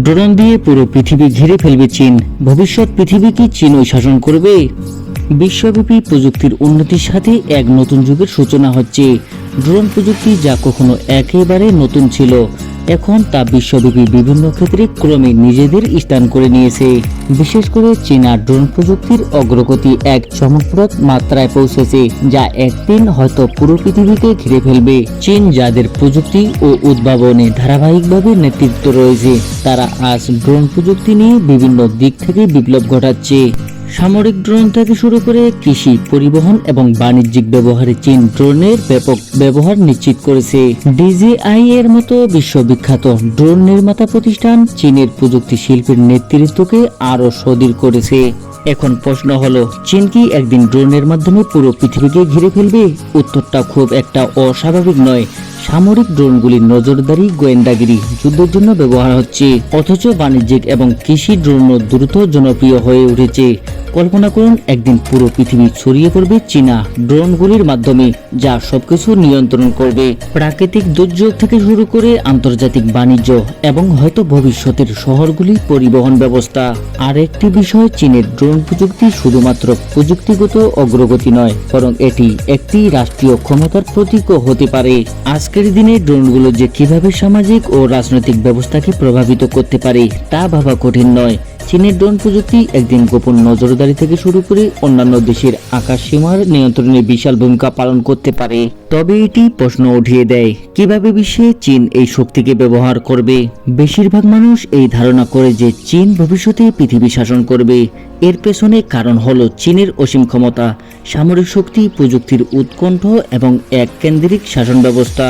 Drone দিয়ে পুরো পৃথিবী ঘিরে ফেলবে চীন। ভবিষ্যৎ পৃথিবী কি চীনই শাসন করবে। বিশ্বব্যাপী প্রযুক্তির উন্নতির সাথে এক নতুন যুগের সূচনা হচ্ছে। ড্রোন প্রযুক্তি যা কখনো একেবারে নতুন ছিল। এখন তা বিশ্বব্যাপী বিভিন্ন ক্ষেত্রে ক্রমে নিজেদের স্থান করে নিয়েছে। বিশেষ করে চীনা ড্রোন প্রযুক্তির অগ্রগতি এক চমকপ্রদ মাত্রায় পৌঁছেছে, যা একদিন হয়তো পুরো পৃথিবীকে ঘিরে ফেলবে। চীন, যাদের প্রযুক্তি ও উদ্ভাবনে ধারাবাহিকভাবে নেতৃত্ব রয়েছে, তারা আজ ড্রোন প্রযুক্তি নিয়ে বিভিন্ন দিক থেকে বিপ্লব ঘটাচ্ছে। সামরিক ড্রোন থেকে শুরু করে কৃষি, পরিবহন এবং বাণিজ্যিক ব্যবহারে চীন ড্রোনের ব্যাপক ব্যবহার নিশ্চিত করেছে। ডিজিআই এর মতো বিশ্ববিখ্যাত ড্রোন নির্মাতা প্রতিষ্ঠান চীনের প্রযুক্তি শিল্পের নেতৃত্বকে আরও সদৃঢ় করেছে। এখন প্রশ্ন হলো, চীন কি একদিন ড্রোনের মাধ্যমে পুরো পৃথিবীকে ঘিরে ফেলবে? উত্তরটা খুব একটা অস্বাভাবিক নয়। সামরিক ড্রোনগুলির নজরদারি গোয়েন্দাগিরি যুদ্ধের জন্য ব্যবহার হচ্ছে। অথচ বাণিজ্যিক এবং কৃষি ড্রোনও দ্রুত জনপ্রিয় হয়ে উঠেছে। কল্পনা করুন, একদিন পুরো পৃথিবী ছড়িয়ে পড়বে চীনা ড্রোনগুলির মাধ্যমে, যা সবকিছু নিয়ন্ত্রণ করবে। প্রাকৃতিক দুর্যোগ থেকে শুরু করে আন্তর্জাতিক বাণিজ্য এবং হয়তো ভবিষ্যতের শহরগুলি পরিবহন ব্যবস্থা। আর একটি বিষয়, চীনের ড্রোন প্রযুক্তি শুধুমাত্র প্রযুক্তিগত অগ্রগতি নয়, বরং এটি একটি রাষ্ট্রীয় ক্ষমতার প্রতীকও হতে পারে। আজকের দিনে ড্রোনগুলো যে কীভাবে সামাজিক ও রাজনৈতিক ব্যবস্থাকে প্রভাবিত করতে পারে তা ভাবা কঠিন নয়। চীনের ড্রোন প্রযুক্তি একদিন গোপন নজরদারি থেকে শুরু করে অন্যান্য দেশের আকাশ সীমার নিয়ন্ত্রণে বিশাল ভূমিকা পালন করতে পারে। তবে এটি প্রশ্ন উঠিয়ে দেয়, কীভাবে বিশ্বে চীন এই শক্তিকে ব্যবহার করবে? বেশিরভাগ মানুষ এই ধারণা করে যে চীন ভবিষ্যতে পৃথিবী শাসন করবে। এর পেছনে কারণ হল চীনের অসীম ক্ষমতা, সামরিক শক্তি, প্রযুক্তির উৎকণ্ঠ এবং এক কেন্দ্রিক শাসন ব্যবস্থা।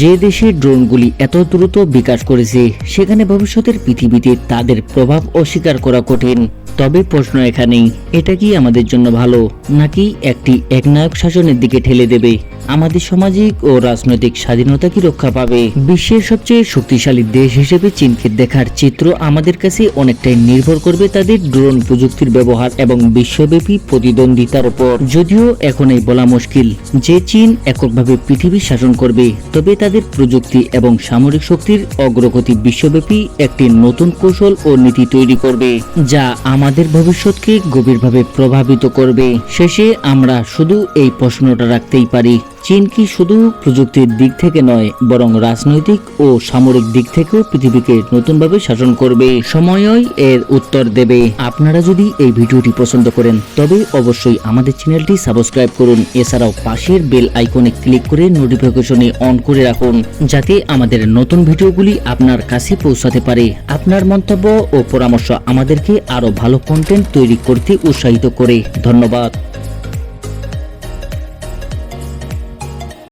যে দেশে ড্রোনগুলি এত দ্রুত বিকাশ করেছে, সেখানে ভবিষ্যতের পৃথিবীতে তাদের প্রভাব অস্বীকার করা কঠিন। তবে প্রশ্ন এখানেই, এটা কি আমাদের জন্য ভালো, নাকি একটি একনায়ক শাসনের দিকে ঠেলে দেবে? আমাদের সামাজিক ও রাজনৈতিক স্বাধীনতা কি রক্ষা পাবে? বিশ্বের সবচেয়ে শক্তিশালী দেশ হিসেবে চীনকে দেখার চিত্র আমাদের কাছে অনেকটাই নির্ভর করবে তাদের ড্রোন প্রযুক্তির ব্যবহার এবং বিশ্বব্যাপী প্রতিদ্বন্দ্বিতার উপর যদিও এখন এই বলা মুশকিল যে চীন এককভাবে পৃথিবী শাসন করবে, তবে তাদের প্রযুক্তি এবং সামরিক শক্তির অগ্রগতি বিশ্বব্যাপী একটি নতুন কৌশল ও নীতি তৈরি করবে। যা আমাদের ভবিষ্যৎকে গভীরভাবে প্রভাবিত করবে। শেষে আমরা শুধু এই প্রশ্নটা রাখতেই পারি। চীন কি শুধু প্রযুক্তির দিক থেকে নয়, বরং রাজনৈতিক ও সামরিক দিক থেকেও পৃথিবীকে নতুনভাবে শাসন করবে, সময়ই এর উত্তর দেবে। আপনারা যদি এই ভিডিওটি পছন্দ করেন, তবে অবশ্যই আমাদের চ্যানেলটি সাবস্ক্রাইব করুন। এছাড়াও পাশের বেল আইকনে ক্লিক করে নোটিফিকেশনে অন করে রাখুন, যাতে আমাদের নতুন ভিডিওগুলি আপনার কাছে পৌঁছাতে পারে। আপনার মন্তব্য ও পরামর্শ আমাদেরকে আরও ভালো কন্টেন্ট তৈরি করতে উৎসাহিত করে। ধন্যবাদ।